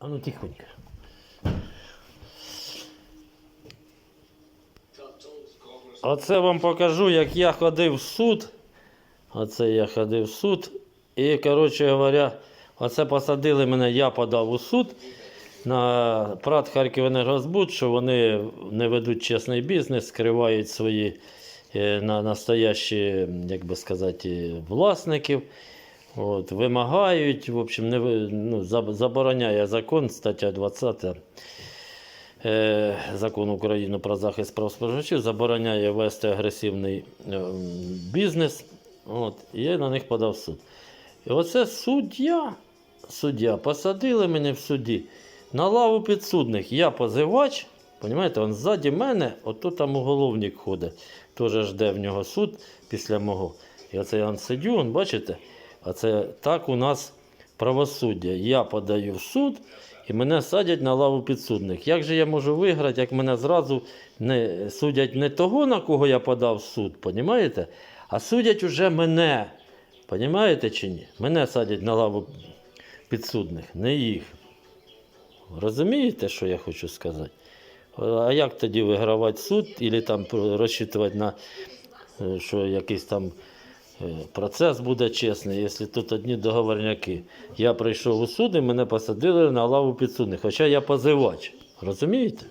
А ну тихонько. Оце вам покажу, як я ходив в суд. Оце я ходив в суд. І, коротше говоря, оце посадили мене, я подав у суд на Прат Харківенергозбуд, що вони не ведуть чесний бізнес, скривають свої е, на настоящі, як би сказати, власників. От, вимагають, в общем, не, ну, забороняє закон, стаття 20 е, Закон України про захист прав споживачів, забороняє вести агресивний е, бізнес. От, і я на них подав суд. І оце суддя, суддя, посадили мене в суді на лаву підсудних. Я позивач, розумієте, він ззаді мене, ото там уголовник ходить, теж жде в нього суд після мого. І оце я сидю, он, бачите, а це так у нас правосуддя. Я подаю в суд і мене садять на лаву підсудних. Як же я можу виграти, як мене зразу не судять не того, на кого я подав в суд, понімаєте? А судять уже мене. Понімаєте чи ні? Мене садять на лаву підсудних, не їх. Розумієте, що я хочу сказати? А як тоді вигравати суд, або там розчитувати на е, що якийсь там процес буде чесний, якщо тут одні договорняки. Я прийшов у суд і мене посадили на лаву підсудних, хоча я позивач. Розумієте?